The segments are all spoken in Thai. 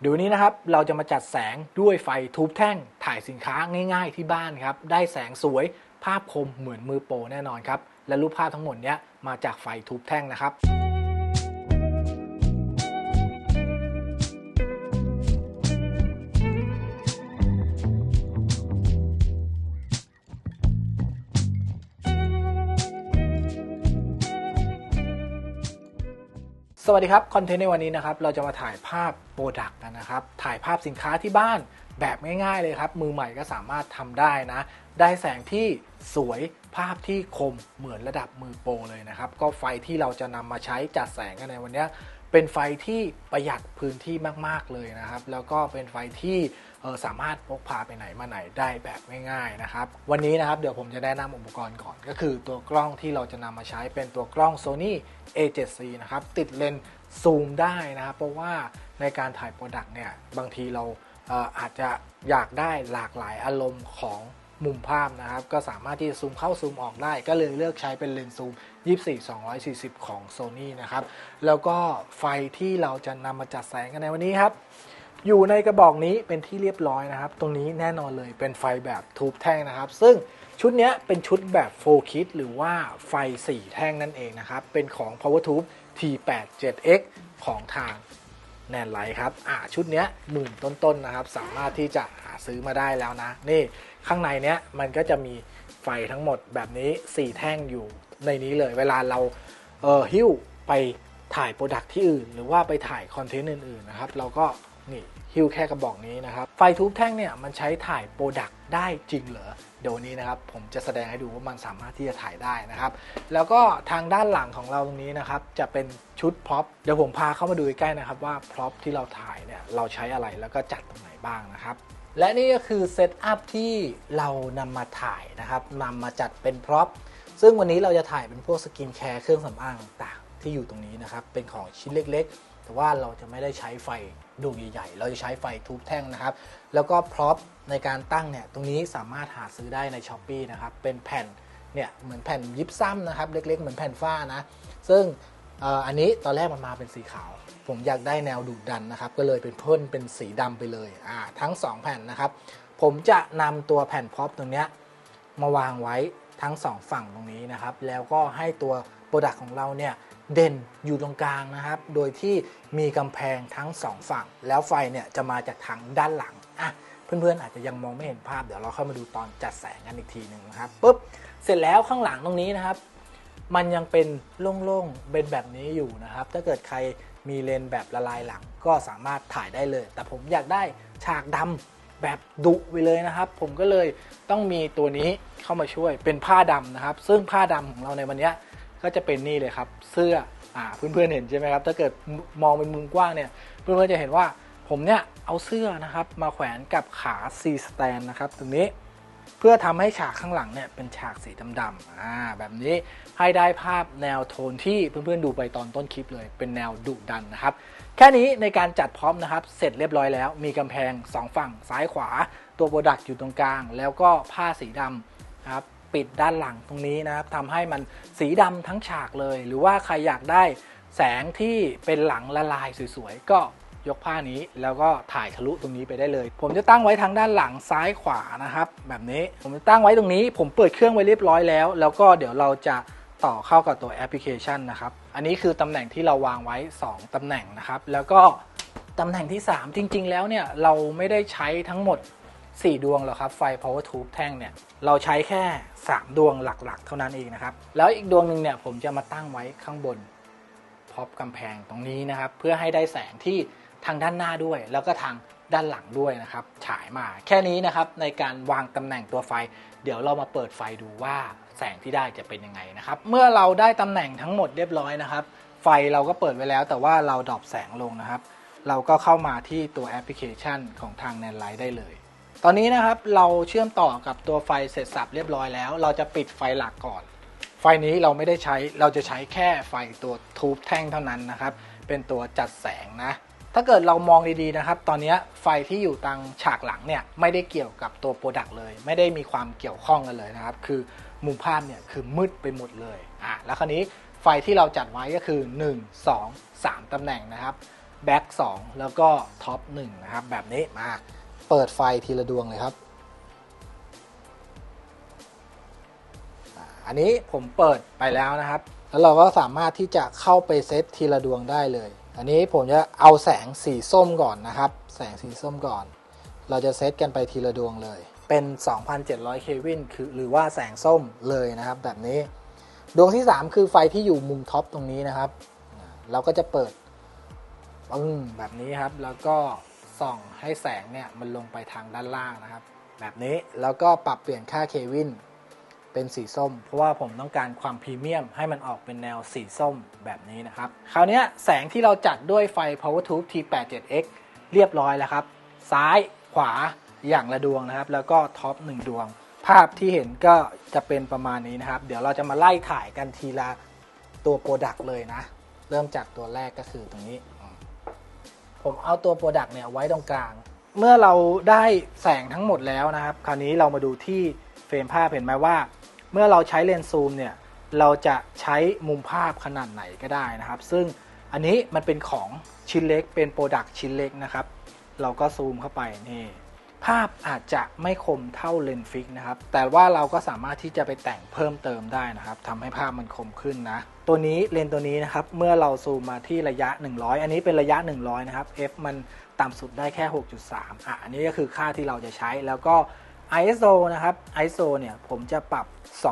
เดี๋ยวนนี้นะครับเราจะมาจัดแสงด้วยไฟทูบแท่งถ่ายสินค้าง่าย ๆ ที่บ้านครับได้แสงสวยภาพคมเหมือนมือโปรแน่นอนครับและรูปภาพทั้งหมดเนี้ยมาจากไฟทูบแท่งนะครับ สวัสดีครับ คอนเทนต์ในวันนี้นะครับ เราจะมาถ่ายภาพโปรดักต์กันนะครับ ถ่ายภาพสินค้าที่บ้านแบบง่ายๆเลยครับ มือใหม่ก็สามารถทำได้นะ ได้แสงที่สวยภาพที่คมเหมือนระดับมือโปรเลยนะครับ ก็ไฟที่เราจะนำมาใช้จัดแสงกันในวันนี้ เป็นไฟที่ประหยัดพื้นที่มาก ๆ เลยนะครับ แล้วก็เป็นไฟที่สามารถพกพาไปไหนมาไหนได้แบบง่ายๆนะครับ วันนี้นะครับเดี๋ยวผมจะแนะนำอุปกรณ์ก่อน ก็คือตัวกล้องที่เราจะนำมาใช้เป็นตัวกล้อง Sony A7C นะครับ ติดเลนส์ซูมได้นะครับ เพราะว่าในการถ่ายโปรดักต์เนี่ย บางทีเราอาจจะอยากได้หลากหลายอารมณ์ของ มุมภาพนะครับ ก็สามารถที่จะซูมเข้าซูมออกได้ ก็เลยเลือกใช้เป็นเลนส์ซูม 24 240 ของ Sony นะครับ แล้วก็ไฟที่เราจะนำมาจัดแสงกันในวันนี้ครับ อยู่ในกระบอกนี้เป็นที่เรียบร้อยนะครับ ตรงนี้แน่นอนเลยเป็นไฟแบบทูบแท่งนะครับ ซึ่งชุดนี้เป็นชุดแบบโฟคิดหรือว่าไฟ 4 แท่งนั่นเองนะครับ เป็นของ PowerTube T87X ของทางแนนไลท์ครับ อ่าชุดเนี้ยหมื่นต้นๆนะครับ สามารถที่จะหาซื้อมาได้แล้วนะ นี่ข้างในเนี้ยมันก็จะมีไฟทั้งหมดแบบนี้ 4 แท่งอยู่ในนี้เลย เวลาเราเออหิ้วไปถ่ายโปรดักที่อื่น หรือว่าไปถ่ายคอนเทนต์อื่นๆนะครับเราก็นี่หิ้วแค่กระบอกนี้นะครับ ไฟทูบแท่งเนี่ยมันใช้ถ่ายโปรดักได้จริงเหรอเดี๋ยวนนี้นะครับผมจะแสดงให้ดูว่ามันสามารถที่จะถ่ายได้นะครับ แล้วก็ทางด้านหลังของเราตรงนี้นะครับ จะเป็นชุดพร็อพเดี๋ยวผมพาเข้ามาดูใกล้ๆนะครับว่าพร็อพที่เราถ่ายเนี่ยเราใช้อะไรแล้วก็จัดตรงไหนบ้างนะครับ และนี่ก็คือเซตอัพที่เรานำมาถ่ายนะครับนำมาจัดเป็นพร็อพซึ่งวันนี้เราจะถ่ายเป็นพวกสกินแคร์เครื่องสำอางต่างๆที่อยู่ตรงนี้นะครับ เป็นของชิ้นเล็กๆ แต่ว่าเราจะไม่ได้ใช้ไฟดวงใหญ่ๆ เราจะใช้ไฟทูบแท่งนะครับ แล้วก็พร็อพในการตั้งเนี่ย ตรงนี้สามารถหาซื้อได้ใน s h อ p e e นะครับ เป็นแผ่นเนี่ยเหมือนแผ่นยิปซัมนะครับ เล็กๆ เหมือนแผ่นฝ้านะ ซึ่ง อันนี้ตอนแรกมันมาเป็นสีขาว ผมอยากได้แนวดุดันนะครับ ก็เลยเป็นพ่นเป็นสีดำไปเลยทั้ง 2 แผ่นนะครับ ผมจะนำตัวแผ่นพ็อพตรงนี้มาวางไว้ทั้งสองฝั่งตรงนี้นะครับ แล้วก็ให้ตัวโปรดักต์ของเราเนี่ยเด่นอยู่ตรงกลางนะครับ โดยที่มีกำแพงทั้งสองฝั่ง แล้วไฟเนี่ยจะมาจากทางด้านหลังอะเพื่อนๆอาจจะยังมองไม่เห็นภาพเดี๋ยวเราเข้ามาดูตอนจัดแสงกันอีกทีหนึ่งนะครับปุ๊บเสร็จแล้วข้างหลังตรงนี้นะครับ มันยังเป็นโล่งๆเป็นแบบนี้อยู่นะครับ ถ้าเกิดใครมีเลนส์แบบละลายหลังก็สามารถถ่ายได้เลย แต่ผมอยากได้ฉากดำแบบดุไปเลยนะครับ ผมก็เลยต้องมีตัวนี้เข้ามาช่วยเป็นผ้าดำนะครับ ซึ่งผ้าดำของเราในวันนี้ก็จะเป็นนี่เลยครับ เสื้ออ่าเพื่อนๆเห็นใช่ไหมครับ ถ้าเกิดมองเป็นมุมกว้างเนี่ยเพื่อนๆจะเห็นว่าผมเนี่ยเอาเสื้อนะครับมาแขวนกับขา C stand นะครับตรงนี้ เพื่อทำให้ฉากข้างหลังเนี่ยเป็นฉากสีดำๆอ่าแบบนี้ให้ได้ภาพแนวโทนที่เพื่อนๆดูไปตอนต้นคลิปเลย เป็นแนวดุดันนะครับ แค่นี้ในการจัดพร้อมนะครับ เสร็จเรียบร้อยแล้ว มีกำแพง 2 ฝั่งซ้ายขวา ตัวโปรดักต์อยู่ตรงกลาง แล้วก็ผ้าสีดำครับปิดด้านหลังตรงนี้นะครับทำให้มันสีดำทั้งฉากเลย หรือว่าใครอยากได้แสงที่เป็นหลังละลายสวยๆก็ ยกผ้านี้แล้วก็ถ่ายทะลุตรงนี้ไปได้เลย ผมจะตั้งไว้ทางด้านหลังซ้ายขวานะครับ แบบนี้ผมจะตั้งไว้ตรงนี้ ผมเปิดเครื่องไว้เรียบร้อยแล้ว แล้วก็เดี๋ยวเราจะต่อเข้ากับตัวแอปพลิเคชันนะครับ อันนี้คือตำแหน่งที่เราวางไว้ 2ตำแหน่งนะครับ แล้วก็ตำแหน่งที่ 3 จริง ๆ แล้วเนี่ยเราไม่ได้ใช้ทั้งหมด 4 ดวงหรอกครับไฟ power tube แท่งเนี่ยเราใช้แค่ 3 ดวงหลักๆ เท่านั้นเองนะครับ แล้วอีกดวงหนึ่งเนี่ยผมจะมาตั้งไว้ข้างบนพอพกำแพงตรงนี้นะครับ เพื่อให้ได้แสงที่ ทางด้านหน้าด้วย แล้วก็ทางด้านหลังด้วยนะครับ ฉายมาแค่นี้นะครับในการวางตำแหน่งตัวไฟ เดี๋ยวเรามาเปิดไฟดูว่าแสงที่ได้จะเป็นยังไงนะครับ เมื่อเราได้ตำแหน่งทั้งหมดเรียบร้อยนะครับ ไฟเราก็เปิดไว้แล้ว แต่ว่าเราดรอปแสงลงนะครับ เราก็เข้ามาที่ตัวแอปพลิเคชันของทาง n a n l i g h t ได้เลย ตอนนี้นะครับเราเชื่อมต่อกับตัวไฟเสร็จสับเรียบร้อยแล้ว เราจะปิดไฟหลักก่อน ไฟนี้เราไม่ได้ใช้เราจะใช้แค่ไฟตัวทูบแท่งเท่านั้นนะครับ เป็นตัวจัดแสงนะ ถ้าเกิดเรามองดีๆนะครับ ตอนนี้ไฟที่อยู่ตังฉากหลังเนี่ยไม่ได้เกี่ยวกับตัวโปรดักต์เลย ไม่ได้มีความเกี่ยวข้องกันเลยนะครับ คือมุมภาพเนี่ยคือมืดไปหมดเลยอะแล้วคราวนี้ไฟที่เราจัดไว้ก็คือ 1 2 3 ตำแหน่งนะครับแบ็ก2แล้วก็ท็อป1นะครับ แบบนี้มาเปิดไฟทีละดวงเลยครับ อันนี้ผมเปิดไปแล้วนะครับ แล้วเราก็สามารถที่จะเข้าไปเซตทีละดวงได้เลย อันนี้ผมจะเอาแสงสีส้มก่อนนะครับ แสงสีส้มก่อน เราจะเซตกันไปทีละดวงเลย เป็น 2,700 เควินคือหรือว่าแสงส้มเลยนะครับ แบบนี้ ดวงที่ 3 คือไฟที่อยู่มุมท็อปตรงนี้นะครับ เราก็จะเปิดปึ้งแบบนี้ครับ แล้วก็ส่องให้แสงเนี่ยมันลงไปทางด้านล่างนะครับ แบบนี้แล้วก็ปรับเปลี่ยนค่าเควิน เป็นสีส้ม เพราะว่าผมต้องการความพรีเมียม ให้มันออกเป็นแนวสีส้มแบบนี้นะครับ คราวนี้แสงที่เราจัดด้วยไฟ Power Tube T87X เรียบร้อยแล้วครับ ซ้ายขวาอย่างละดวงนะครับ แล้วก็ท็อปหนึ่งดวง ภาพที่เห็นก็จะเป็นประมาณนี้นะครับ เดี๋ยวเราจะมาไล่ถ่ายกันทีละตัวโปรดักต์เลยนะ เริ่มจากตัวแรกก็คือตรงนี้ ผมเอาตัวโปรดักต์เนี่ยไว้ตรงกลาง เมื่อเราได้แสงทั้งหมดแล้วนะครับ คราวนี้เรามาดูที่เฟรมภาพเห็นไหมว่า เมื่อเราใช้เลนส์ซูมเนี่ยเราจะใช้มุมภาพขนาดไหนก็ได้นะครับ ซึ่งอันนี้มันเป็นของชิ้นเล็กเป็นโปรดักชิ้นเล็กนะครับ เราก็ซูมเข้าไปนี่ภาพอาจจะไม่คมเท่าเลนส์ฟิกนะครับ แต่ว่าเราก็สามารถที่จะไปแต่งเพิ่มเติมได้นะครับทำให้ภาพมันคมขึ้นนะ ตัวนี้เลนส์ตัวนี้นะครับ เมื่อเราซูมมาที่ระยะ 100 อันนี้เป็นระยะ 100 นะครับ f มันต่ำสุดได้แค่ 6.3 อะ อันนี้ก็คือค่าที่เราจะใช้แล้วก็ ISO นะครับ ISO เนี่ยผมจะปรับ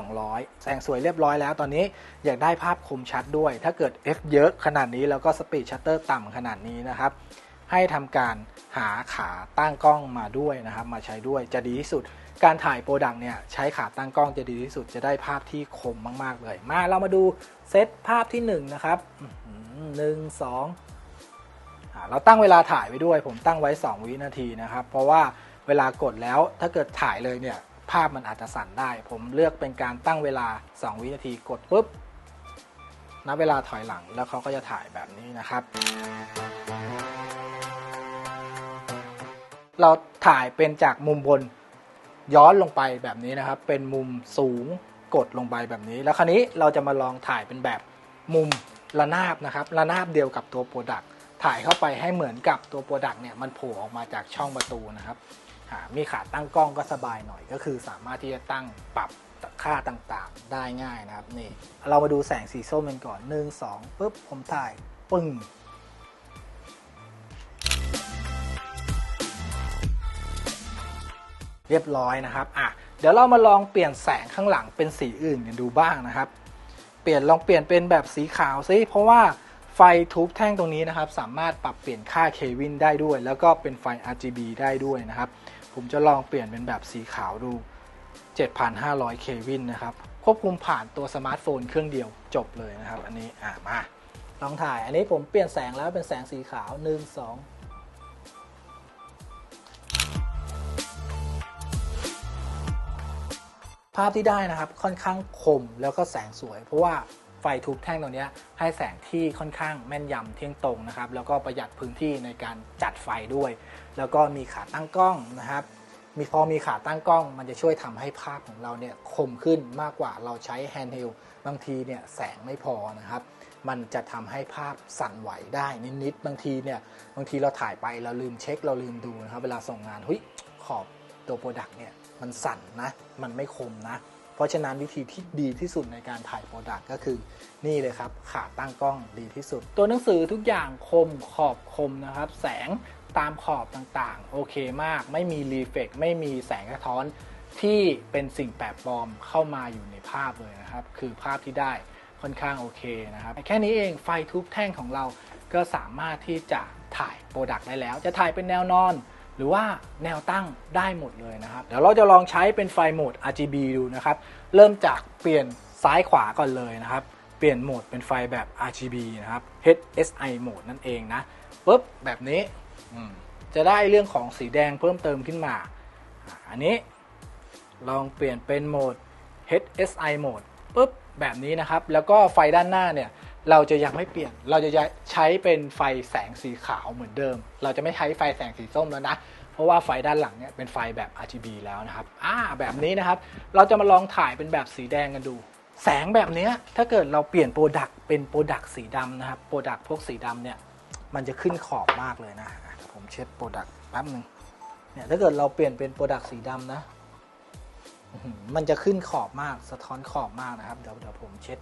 200 แสงสวยเรียบร้อยแล้วตอนนี้อยากได้ภาพคมชัดด้วย ถ้าเกิด f เยอะขนาดนี้แล้วก็สปีดชัตเตอร์ต่ำขนาดนี้นะครับ ให้ทำการหาขาตั้งกล้องมาด้วยนะครับ มาใช้ด้วยจะดีที่สุด การถ่ายโปรดักเนี่ยใช้ขาตั้งกล้องจะดีที่สุดจะได้ภาพที่คมมาก ๆ เลย มาเรามาดูเซตภาพที่ 1 นะครับหนึ่งสองเราตั้งเวลาถ่ายไว้ด้วย ผมตั้งไว้ 2 วินาทีนะครับ เพราะว่า เวลากดแล้วถ้าเกิดถ่ายเลยเนี่ยภาพมันอาจจะสั่นได้ ผมเลือกเป็นการตั้งเวลา 2 วินาทีกดปุ๊บนับเวลาถอยหลังแล้วเขาก็จะถ่ายแบบนี้นะครับ เราถ่ายเป็นจากมุมบนย้อนลงไปแบบนี้นะครับ เป็นมุมสูงกดลงไปแบบนี้ แล้วคราวนี้เราจะมาลองถ่ายเป็นแบบมุมระนาบนะครับระนาบเดียวกับตัวโปรดักถ่ายเข้าไปให้เหมือนกับตัวโปรดักเนี่ยมันโผล่ออกมาจากช่องประตูนะครับ มีขาตั้งกล้องก็สบายหน่อยก็คือสามารถที่จะตั้งปรับค่าต่างๆ ได้ง่ายนะครับนี่เรามาดูแสงสีส้มกันก่อนหนึ่งสองปุ๊บผมถ่ายปึ้งเรียบร้อยนะครับอะเดี๋ยวเรามาลองเปลี่ยนแสงข้างหลังเป็นสีอื่นกันดูบ้างนะครับ เปลี่ยนลองเปลี่ยนเป็นแบบสีขาวซิเพราะว่าไฟทูบแท่งตรงนี้นะครับ สามารถปรับเปลี่ยนค่าเควินได้ด้วย แล้วก็เป็นไฟ RGB ได้ด้วยนะครับ ผมจะลองเปลี่ยนเป็นแบบสีขาวดู 7,500 เควินนะครับ ควบคุมผ่านตัวสมาร์ทโฟนเครื่องเดียวจบเลยนะครับ อันนี้อะมา ลองถ่ายอันนี้ผมเปลี่ยนแสงแล้วเป็นแสงสีขาว 1 2ภาพที่ได้นะครับค่อนข้างคมแล้วก็แสงสวย เพราะว่า ฟทุบแท่งตรงนี้ให้แสงที่ค่อนข้างแม่นยำเที่ยงตรงนะครับแล้วก็ประหยัดพื้นที่ในการจัดไฟด้วย แล้วก็มีขาตั้งกล้องนะครับมีพอมีขาตั้งกล้อง มันจะช่วยทำให้ภาพของเราเนี่ยคมขึ้นมากกว่าเราใช้แฮนด์เฮลบางทีเนี่ยแสงไม่พอนะครับ มันจะทำให้ภาพสั่นไหวได้นิดๆบางทีเนี่ยบางทีเราถ่ายไปเราลืมเช็คเราลืมดูนะครับ เวลาส่งงานเฮ้ยขอบตัวโปรดักต์เนี่ยมันสั่นนะ มันไม่คมนะ เพราะฉะนั้นวิธีที่ดีที่สุดในการถ่ายโปรดักต์ก็คือนี่เลยครับขาตั้งกล้องดีที่สุด ตัวหนังสือทุกอย่างคมขอบคมนะครับ แสงตามขอบต่างๆ โอเคมาก ไม่มีรีเฟกไม่มีแสงสะท้อนที่เป็นสิ่งแปลกปลอมเข้ามาอยู่ในภาพเลยนะครับ คือภาพที่ได้ค่อนข้างโอเคนะครับ แค่นี้เองไฟทุบแท่งของเราก็สามารถที่จะถ่ายโปรดักต์ได้แล้ว จะถ่ายเป็นแนวนอน หรือว่าแนวตั้งได้หมดเลยนะครับ เดี๋ยวเราจะลองใช้เป็นไฟโหมด RGB ดูนะครับ เริ่มจากเปลี่ยนซ้ายขวาก่อนเลยนะครับ เปลี่ยนโหมดเป็นไฟแบบ RGB นะครับ HSI โหมดนั่นเองนะปุ๊บแบบนี้อืมจะได้เรื่องของสีแดงเพิ่มเติมขึ้นมา อันนี้ลองเปลี่ยนเป็นโหมด HSI โหมดปุ๊บแบบนี้นะครับ แล้วก็ไฟด้านหน้าเนี่ย เราจะยังไม่เปลี่ยน เราจะใช้เป็นไฟแสงสีขาวเหมือนเดิม เราจะไม่ใช้ไฟแสงสีส้มแล้วนะ เพราะว่าไฟด้านหลังเนี่ยเป็นไฟแบบ RGB แล้วนะครับ อ่า แบบนี้นะครับ เราจะมาลองถ่ายเป็นแบบสีแดงกันดู แสงแบบนี้ถ้าเกิดเราเปลี่ยนโปรดักต์เป็นโปรดักต์สีดำนะครับ โปรดักต์พวกสีดำเนี่ย มันจะขึ้นขอบมากเลยนะ ผมเช็ดโปรดักต์แป๊บหนึ่งเนี่ยถ้าเกิดเราเปลี่ยนเป็นโปรดักต์สีดำนะ มันจะขึ้นขอบมาก สะท้อนขอบมากนะครับ เดี๋ยวเดี๋ยวผมเช็ด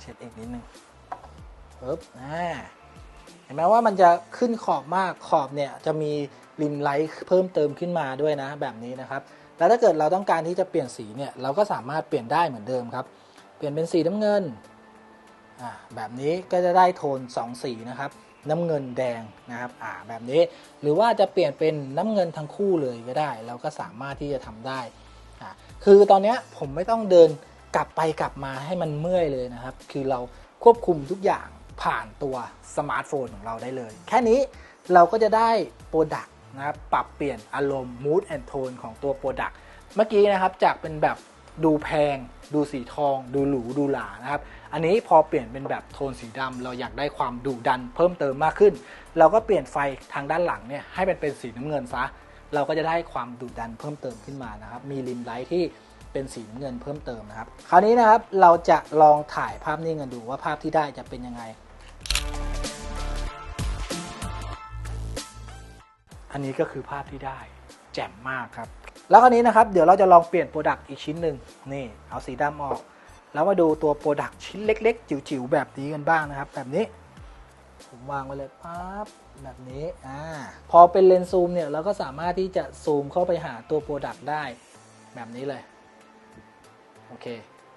เช็ดเองนิดนึง ปึ๊บอ่าเห็นไหมว่ามันจะขึ้นขอบมากขอบเนี่ยจะมีริมไลท์เพิ่มเติมขึ้นมาด้วยนะแบบนี้นะครับแล้วถ้าเกิดเราต้องการที่จะเปลี่ยนสีเนี่ยเราก็สามารถเปลี่ยนได้เหมือนเดิมครับ เปลี่ยนเป็นสีน้ำเงินอ่าแบบนี้ก็จะได้โทน 2 สีนะครับน้ำเงินแดงนะครับอ่าแบบนี้ หรือว่าจะเปลี่ยนเป็นน้ำเงินทั้งคู่เลยก็ได้ เราก็สามารถที่จะทำได้อ่าคือตอนนี้ผมไม่ต้องเดินกลับไปกลับมาให้มันเมื่อยเลยนะครับ คือเราควบคุมทุกอย่าง ผ่านตัวสมาร์ทโฟนของเราได้เลย แค่นี้เราก็จะได้โปรดักต์นะครับปรับเปลี่ยนอารมณ์ mood and tone ของตัวโปรดักต์เมื่อกี้นะครับจากเป็นแบบดูแพง ดูสีทอง ดูหรูดูหรานะครับ อันนี้พอเปลี่ยนเป็นแบบโทนสีดำเราอยากได้ความดุดันเพิ่มเติมมากขึ้น เราก็เปลี่ยนไฟทางด้านหลังเนี่ยให้มันเป็นสีน้ำเงินซะเราก็จะได้ความดุดันเพิ่มเติมขึ้นมานะครับ มีริมไลท์ที่เป็นสีน้ำเงินเพิ่มเติมนะครับ คราวนี้นะครับเราจะลองถ่ายภาพนิ่งกันดูว่าภาพที่ได้จะเป็นยังไง อันนี้ก็คือภาพที่ได้ แจ่มมากครับ แล้วคราวนี้นะครับ เดี๋ยวเราจะลองเปลี่ยนโปรดักต์อีกชิ้นหนึ่งนี่ เอาสีดำออก แล้วมาดูตัวโปรดักต์ชิ้นเล็ก ๆ จิ๋วๆแบบนี้กันบ้างนะครับ แบบนี้ ผมวางไว้เลยปั๊บแบบนี้อ่าพอเป็นเลนส์ซูมเนี่ยเราก็สามารถที่จะซูมเข้าไปหาตัวโปรดักต์ได้ แบบนี้เลยโอเค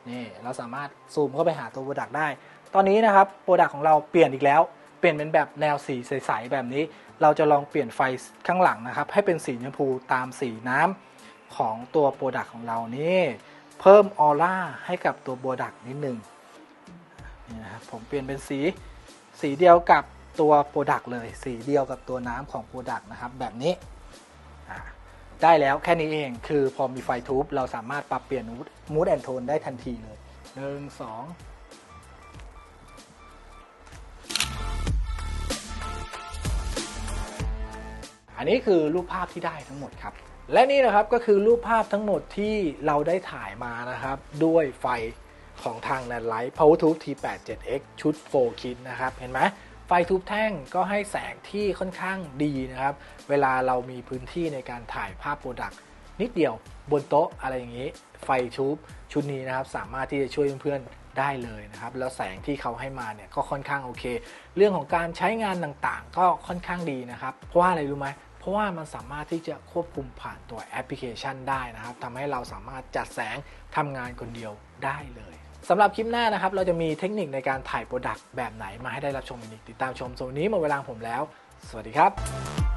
นี่เราสามารถซูมเข้าไปหาตัวโปรดักต์ได้ ตอนนี้นะครับโปรดักต์ของเราเปลี่ยนอีกแล้วเปลี่ยนเป็นแบบแนวสีใสๆแบบนี้ เราจะลองเปลี่ยนไฟข้างหลังนะครับ ให้เป็นสีชมพูตามสีน้ำของตัวโปรดักต์ของเรานี่เพิ่มออร่าให้กับตัวโปรดักต์นิดนึงนี่นะครับผมเปลี่ยนเป็นสีสีเดียวกับตัวโปรดักต์เลย สีเดียวกับตัวน้ำของโปรดักต์นะครับแบบนี้ได้แล้วแค่นี้เองคือพอมีไฟทูบเราสามารถปรับเปลี่ยนมูดแอนโทนได้ทันทีเลยหนึ่งสอง นนี้คือรูปภาพที่ได้ทั้งหมดครับ และนี่นะครับก็คือรูปภาพทั้งหมดที่เราได้ถ่ายมานะครับ ด้วยไฟของทาง n a n Light PowerTube T87X ชุด4 kit นะครับ เห็นไหมไฟทูบแท่งก็ให้แสงที่ค่อนข้างดีนะครับ เวลาเรามีพื้นที่ในการถ่ายภาพโปรดักต์นิดเดียวบนโต๊ะอะไรอย่างนี้ ไฟทูบชุดนี้นะครับ สามารถที่จะช่วยเพื่อนๆได้เลยนะครับ แล้วแสงที่เขาให้มาเนี่ยก็ค่อนข้างโอเค เรื่องของการใช้งานต่างๆ ก็ค่อนข้างดีนะครับ เพราะว่าอะไรรู้ไหม เพราะว่ามันสามารถที่จะควบคุมผ่านตัวแอปพลิเคชันได้นะครับทำให้เราสามารถจัดแสงทำงานคนเดียวได้เลยสำหรับคลิปหน้านะครับ เราจะมีเทคนิคในการถ่ายโปรดักต์แบบไหนมาให้ได้รับชมอีกติดตามชมส่วนนี้หมดเวลาผมแล้ว สวัสดีครับ